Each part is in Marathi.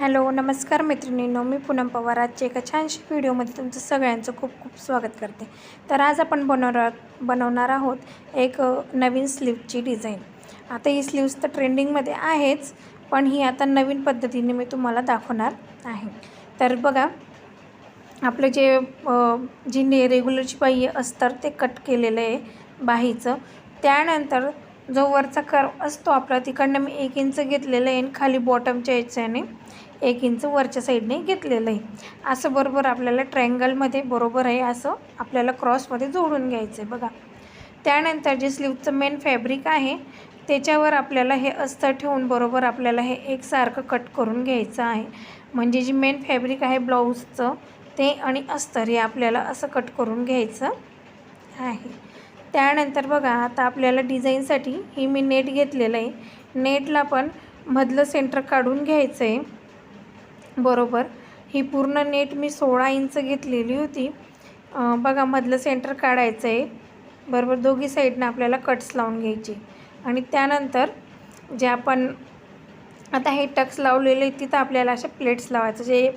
हॅलो नमस्कार मैत्रिणींनो मी पूनम पवार. आजच्या एका छानशी व्हिडिओमध्ये तुमचं सगळ्यांचं खूप खूप स्वागत करते. तर आज आपण बनवणार बनवणार आहोत एक नवीन स्लीवची डिझाईन. आता ही स्लीव्स तर ट्रेंडिंगमध्ये आहेच पण ही आता नवीन पद्धतीने मी तुम्हाला दाखवणार आहे. तर बघा आपलं जे जी ने रेग्युलरची बाही असतात ते कट केलेलं आहे बाहीचं. त्यानंतर जो वरचा कर्व असतो आपला तिकडनं मी एक इंच घेतलेलं आहे आणि खाली बॉटमच्या याच्याने एक इंच वरच्या साईडने घेतलेलं आहे. असं बरोबर आपल्याला ट्रँगलमध्ये बरोबर आहे असं आपल्याला क्रॉसमध्ये जोडून घ्यायचं आहे बघा. त्यानंतर जे स्लीवचं मेन फॅब्रिक आहे त्याच्यावर आपल्याला हे अस्तर ठेवून बरोबर आपल्याला हे एकसारखं कट करून घ्यायचं आहे. म्हणजे जी मेन फॅब्रिक आहे ब्लाऊजचं ते आणि अस्तर हे आपल्याला असं कट करून घ्यायचं आहे. त्यानंतर बघा आता आपल्याला डिझाईनसाठी ही मी नेट घेतलेलं आहे. नेटला पण मधलं सेंटर काढून घ्यायचं आहे बरोबर. ही पूर्ण नेट मी सोळा इंच घेतलेली होती. बघा मधलं सेंटर काढायचं आहे बरोबर दोघी साईडनं आपल्याला कट्स लावून घ्यायचे. आणि त्यानंतर जे आपण आता हे टक्स लावलेले आहेत तिथं आपल्याला अशा प्लेट्स लावायचं. जे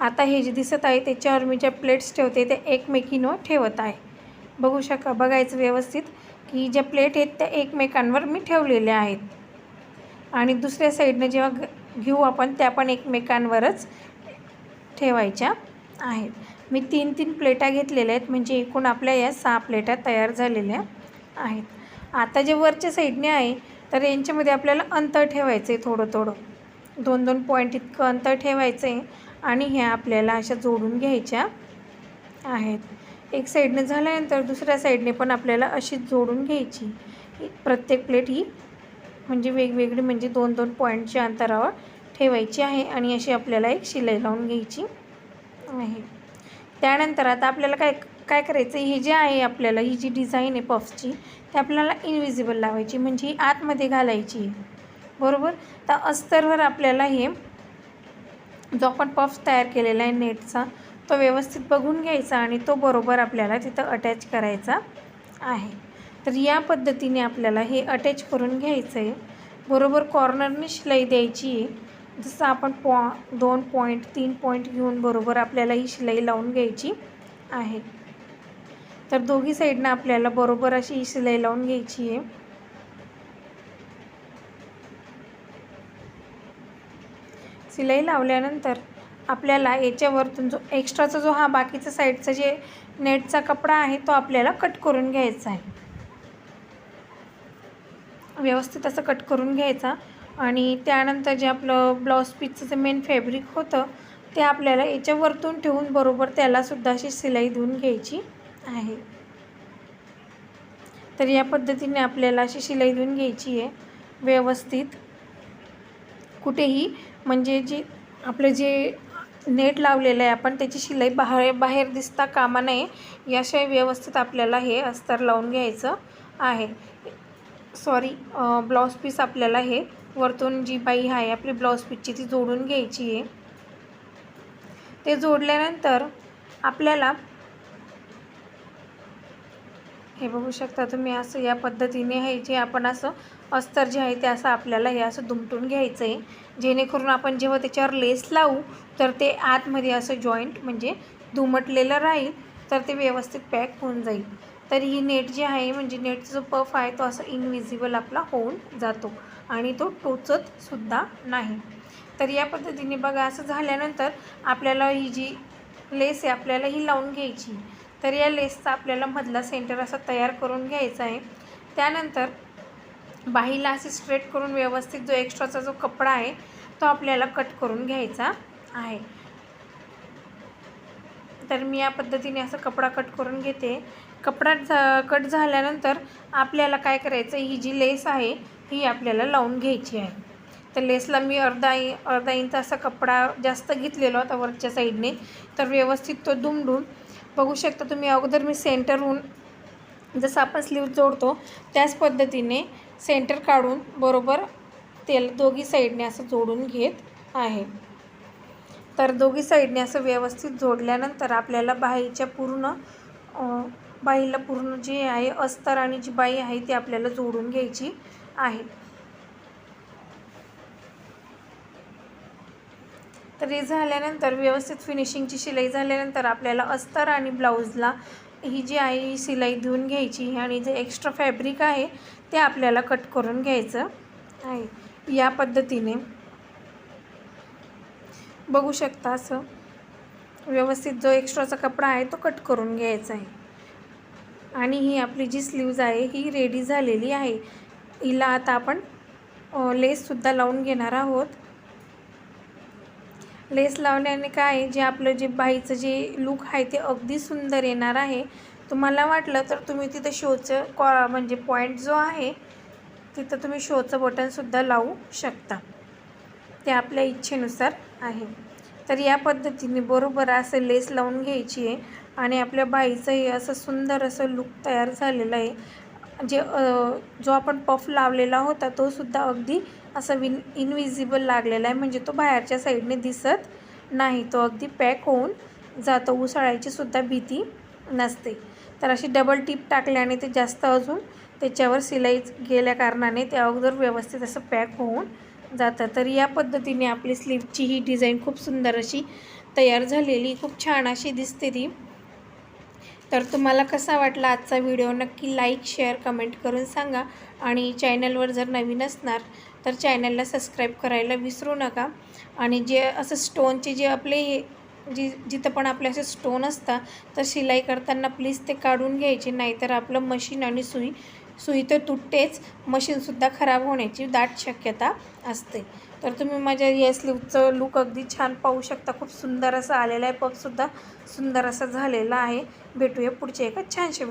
आता हे जे दिसत आहे त्याच्यावर मी ज्या प्लेट्स ठेवते ते एकमेकीनं ठेवत आहे. बघू शका बघायचं व्यवस्थित की ज्या प्लेट आहेत त्या एकमेकांवर मी ठेवलेल्या आहेत. आणि दुसऱ्या साईडनं जेव्हा घ- घेऊ आपण त्या पण एकमेकांवरच ठेवायच्या आहेत. मी तीन तीन प्लेटा घेतलेल्या आहेत म्हणजे एकूण आपल्या या सहा प्लेटा तयार झालेल्या आहेत. आता जे वरच्या साईडने आहे तर यांच्यामध्ये आपल्याला अंतर ठेवायचं आहे थोडं थोडं. दोन दोन पॉईंट इतकं अंतर ठेवायचं आहे आणि ह्या आपल्याला अशा जोडून घ्यायच्या आहेत. एक साईडने झाल्यानंतर दुसऱ्या साईडने पण आपल्याला अशी जोडून घ्यायची. प्रत्येक प्लेट ही म्हणजे वेगवेगळी म्हणजे दोन दोन पॉईंटच्या अंतरावर ठेवायची आहे आणि अशी आपल्याला एक शिलाई लावून घ्यायची आहे. त्यानंतर आता आपल्याला काय काय करायचं? ही जे आहे आपल्याला ही जी डिझाईन आहे पफची ती आपल्याला इनविजिबल लावायची म्हणजे ही आतमध्ये घालायची. आहे बरोबर? तर अस्तरवर आपल्याला हे जो आपण पफ तयार केलेला आहे नेटचा तो व्यवस्थित बघून घ्यायचा आणि तो बरोबर आपल्याला तिथं अटॅच करायचा आहे. तर या पद्धतीने आपल्याला हे अटॅच करून घ्यायचं आहे बरोबर कॉर्नरने शिलाई द्यायची आहे. जसं आपण पॉ दोन पॉईंट तीन पॉईंट घेऊन बरोबर आपल्याला ही शिलाई लावून घ्यायची आहे. तर दोघी साईडनं आपल्याला बरोबर अशी ही शिलाई लावून घ्यायची आहे. शिलाई लावल्यानंतर आपल्याला याच्यावरतून जो एक्स्ट्राचा जो हा बाकीचा साईडचा जे नेटचा कपडा आहे तो आपल्याला कट करून घ्यायचा आहे. व्यवस्थित असं कट करून घ्यायचा आणि त्यानंतर जे आपलं ब्लाऊज पीसचं जे मेन फॅब्रिक होतं ते आपल्याला याच्यावरतून ठेवून बरोबर त्यालासुद्धा अशी शिलाई देऊन घ्यायची आहे. तर या पद्धतीने आपल्याला अशी शिलाई देऊन घ्यायची आहे. व्यवस्थित कुठेही म्हणजे जे आपलं जे नेट लावलेलं आहे. आपण त्याची शिलाई बाहेर बाहेर दिसता कामा नये. याशिवाय व्यवस्थित आपल्याला हे अस्तर लावून घ्यायचं आहे. सॉरी ब्लाऊज पीस आपल्याला हे वरतून जी बाई आहे आपली ब्लाऊज पीसची ती जोडून घ्यायची आहे. ते जोडल्यानंतर आपल्याला हे बघू शकता तुम्ही असं या पद्धतीने हे जे आपण असं अस्तर जे आहे ते असं आपल्याला हे असं दुमटून घ्यायचं आहे जेणेकरून आपण जेव्हा त्याच्यावर लेस लावू तर ते आतमध्ये असं जॉईंट म्हणजे दुमटलेलं राहील तर ते व्यवस्थित पॅक होऊन जाईल. तर ही नेट जी आहे म्हणजे नेटचा जो पफ आहे तो असं इनविजिबल आपला होऊन जातो आणि तो टोचतसुद्धा नाही. तर या पद्धतीने बघा असं झाल्यानंतर आपल्याला ही जी लेस आहे आपल्याला ही लावून घ्यायची. तर या लेसचा आपल्याला मधला सेंटर असा तयार करून घ्यायचा आहे. त्यानंतर बाहीला असे स्ट्रेट करून व्यवस्थित जो एक्स्ट्राचा जो कपडा आहे तो आपल्याला कट करून घ्यायचा आहे. तर मी या पद्धतीने असं कपडा कट करून घेते. कपडा झा कट झाल्यानंतर आपल्याला काय करायचं ही जी लेस आहे ही आपल्याला लावून घ्यायची आहे. तर लेसला मी अर्धा इ अर्धा इंच असा कपडा जास्त घेतलेला होता वरच्या साईडने तर व्यवस्थित तो दुमडून बघू शकता तुम्ही अगोदर मी सेंटरहून जसं आपण स्लीव जोडतो त्याच पद्धतीने सेंटर काढून बरोबर तेल दोघी साईडने असं जोडून घेत आहे. तर दोघी साईडने असं व्यवस्थित जोडल्यानंतर आपल्याला बाईच्या पूर्ण बाईला पूर्ण जे आहे अस्तर आणि जी बाई आहे ती आपल्याला जोडून घ्यायची आहे. तर हे झाल्यानंतर व्यवस्थित फिनिशिंगची शिलाई झाल्यानंतर आपल्याला अस्तर आणि ब्लाऊजला ही जी आहे ही शिलाई देऊन घ्यायची आणि जे एक्स्ट्रा फॅब्रिक आहे ते आपल्याला कट करून घ्यायचं आहे. या पद्धतीने. बघू शकता असं. व्यवस्थित जो एक्स्ट्राचा कपडा आहे तो कट करून घ्यायचा आहे. आणि ही आपली जी स्लीव्ज आहे ही रेडी झालेली आहे. हिला आता आपण लेससुद्धा लावून घेणार आहोत. लेस लावल्याने काय आहे, जे आपलं जे बाईचं जे लुक आहे ते अगदी सुंदर येणार आहे. तुम्हाला वाटलं तर तुम्ही तिथं शोचं कॉ म्हणजे पॉईंट जो आहे तिथं तुम्ही शोचं बटनसुद्धा लावू शकता. ते आपल्या इच्छेनुसार आहे. तर या पद्धतीने बरोबर असं लेस लावून घ्यायची आहे आणि आपल्या बाईचंही असं सुंदर असं लुक तयार झालेलं आहे. जे जो आपण पफ लावलेला होता तो सुद्धा अगदी असं विन इनविजिबल लागलेला आहे. म्हणजे तो बाहेरच्या साईडने दिसत नाही. तो अगदी पॅक होऊन जातो. उसळायची सुद्धा भीती नसते. तर अशी डबल टीप टाकल्याने ते जास्त अजून त्याच्यावर सिलाई गेल्या कारणाने ते अगोदर व्यवस्थित असं पॅक होऊन जातं. तर या पद्धतीने आपली स्लीवची ही डिझाईन खूप सुंदर अशी तयार झालेली. खूप छान अशी दिसते ती. तर तुम्हाला कसा वाटला आजचा व्हिडिओ? नक्की लाईक शेअर कमेंट करून सांगा. आणि चॅनलवर जर नवीन असणार तर चॅनलला सबस्क्राईब करायला विसरू नका. आणि जे असं स्टोनचे जे आपले हे जी जिथं पण आपले असे स्टोन असतात तर शिलाई करताना प्लीज ते काढून घ्यायचे. नाहीतर आपलं मशीन आणि सुई सुई तर तुटतेच. मशीनसुद्धा खराब होण्याची दाट शक्यता असते. तर तुम्ही माझ्या या स्लीवचं लुक अगदी छान पाहू शकता. खूप सुंदर असं आलेलं आहे. पफसुद्धा सुंदर असं झालेलं आहे. भेटूया पुढच्या एका छानशा